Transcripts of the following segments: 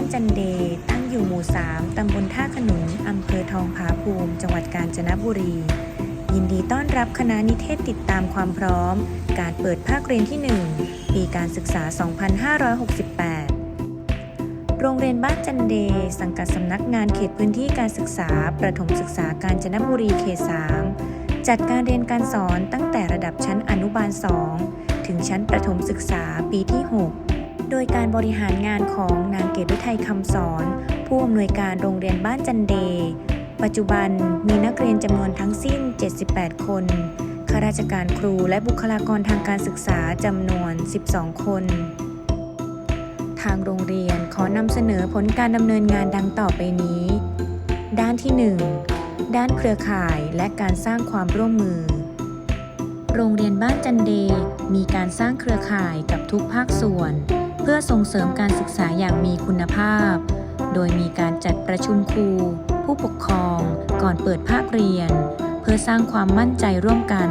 านจันเดย์ตำบลท่าขนุน อำเภอทองผาภูมิ จังหวัดกาญจนบุรี ยินดีต้อนรับคณะนิเทศติดตามความพร้อม การเปิดภาคเรียนที่ 1 ปีการศึกษา 2568 โรงเรียนบ้านจันเด สังกัดสำนักงานเขตพื้นที่การศึกษา ประถมศึกษากาญจนบุรีเขต 3 จัดการเรียนการสอนตั้งแต่ระดับชั้นอนุบาล 2 ถึงชั้นประถมศึกษาปีที่ 6 โดยการบริหารงานของนางเกตุไทยคำสอน ผู้อำนวยการโรงเรียนบ้านจันเด ปัจจุบันมีนักเรียนจำนวนทั้งสิ้น 78 คนข้าราชการครูและบุคลากรทางการศึกษาจำนวน 12 คน ทางโรงเรียนขอนำเสนอผลการดำเนินงานดังต่อไปนี้ ด้านที่ 1 ด้านเครือข่ายและการสร้างความร่วมมือ โรงเรียนบ้านจันเดมีการสร้างเครือข่ายกับทุกภาคส่วน เพื่อส่งเสริมการศึกษาอย่างมีคุณภาพ โดยมีการจัดประชุมครู ผู้ปกครอง ก่อนเปิดภาคเรียน เพื่อสร้างความมั่นใจร่วมกัน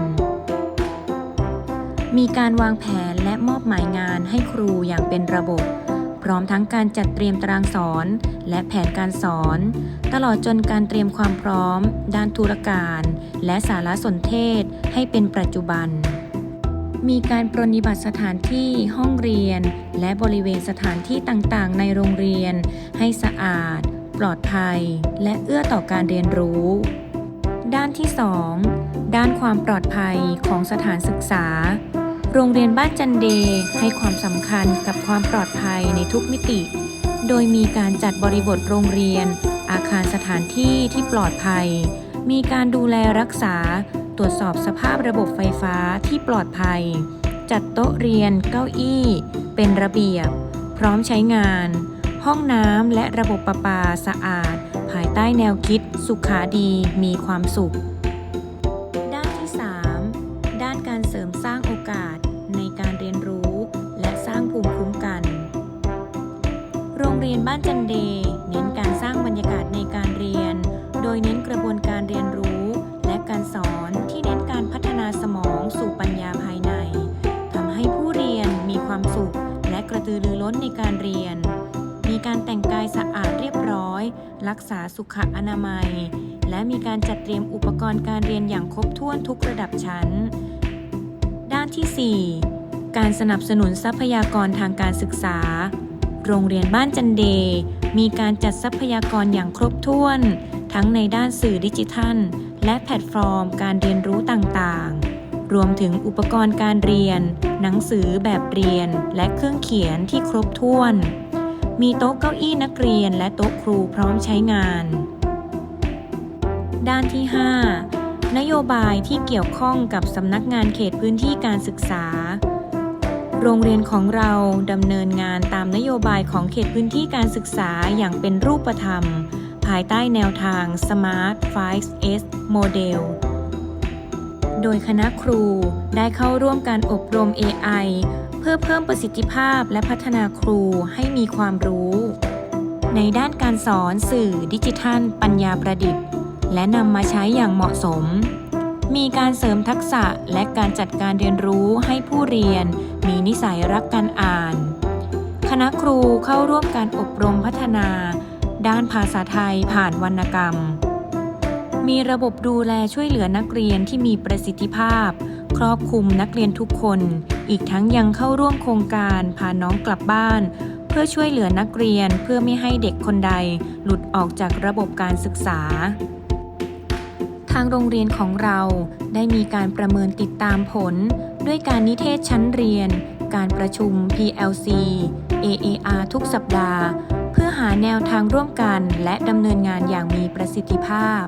มีการวางแผนและมอบหมายงานให้ครูอย่างเป็นระบบ พร้อมทั้งการจัดเตรียมตารางสอน และแผนการสอน ตลอดจนการเตรียมความพร้อม ด้านธุรการ และสารสนเทศให้เป็นปัจจุบัน มีการปรนนิบัติสถานที่ห้องเรียน และบริเวณสถานที่ต่างๆ ในโรงเรียน ให้สะอาด ปลอดภัย และเอื้อต่อการเรียนรู้ ด้านที่ 2 ด้านความปลอดภัยของสถานศึกษา โรงเรียนบ้านจันเดให้ความสำคัญกับความปลอดภัยในทุกมิติ โดยมีการจัดบริบทโรงเรียน อาคารสถานที่ที่ปลอดภัย มีการดูแลรักษา ตรวจสอบสภาพระบบไฟฟ้าที่ปลอดภัย จัดโต๊ะเรียนเก้าอี้ เป็นระเบียบ พร้อมใช้งาน ห้องน้ำและระบบประปาสะอาด ภายใต้แนวคิด สุขาดีมีความสุข ด้านที่ 3 ด้านการเสริมสร้างโอกาสในการเรียนรู้ และสร้างภูมิคุ้มกัน โรงเรียนบ้านจันเด เน้นการสร้างบรรยากาศในการเรียน โดยเน้นกระบวนการเรียนรู้และการสอนที่เน้น ตือรือร้นในการเรียน มีการแต่งกายสะอาดเรียบร้อย รักษาสุขอนามัย และมีการจัดเตรียมอุปกรณ์การเรียนอย่างครบถ้วนทุกระดับชั้น ด้านที่ 4 การสนับสนุนทรัพยากรทางการศึกษา โรงเรียนบ้านจันเด มีการจัดทรัพยากรอย่างครบถ้วน ทั้งในด้านสื่อดิจิทัล และแพลตฟอร์ม การเรียนรู้ต่างๆ รวมถึงอุปกรณ์การเรียน หนังสือแบบเรียน และเครื่องเขียนที่ครบถ้วน มีโต๊ะเก้าอี้นักเรียนและโต๊ะครูพร้อมใช้งาน ด้านที่ 5 นโยบายที่เกี่ยวข้องกับสำนักงานเขตพื้นที่การศึกษา โรงเรียนของเราดำเนินงานตามนโยบายของเขตพื้นที่การศึกษาอย่างเป็นรูปธรรม ภายใต้แนวทาง Smart 5S Model โดยคณะครูได้เข้าร่วมการอบรม AI เพื่อเพิ่มประสิทธิภาพและพัฒนาครูให้มีความรู้ ในด้านการสอนสื่อดิจิทัล ปัญญาประดิษฐ์ และนำมาใช้อย่างเหมาะสม มีการเสริมทักษะและการจัดการเรียนรู้ให้ผู้เรียน มีนิสัยรักการอ่าน คณะครูเข้าร่วมการอบรมพัฒนา ด้านภาษาไทยผ่านวรรณกรรม มีระบบดูแลช่วยเหลือนักเรียนที่มีประสิทธิภาพ ครอบคลุมนักเรียนทุกคน อีกทั้งยังเข้าร่วมโครงการพาน้องกลับบ้าน เพื่อช่วยเหลือนักเรียนเพื่อไม่ให้เด็กคนใด หลุดออกจากระบบการศึกษา ทางโรงเรียนของเราได้มีการประเมินติดตามผล ด้วยการนิเทศชั้นเรียน การประชุม PLC AAR ทุกสัปดาห์ เพื่อหาแนวทางร่วมกันและดำเนินงานอย่างมีประสิทธิภาพ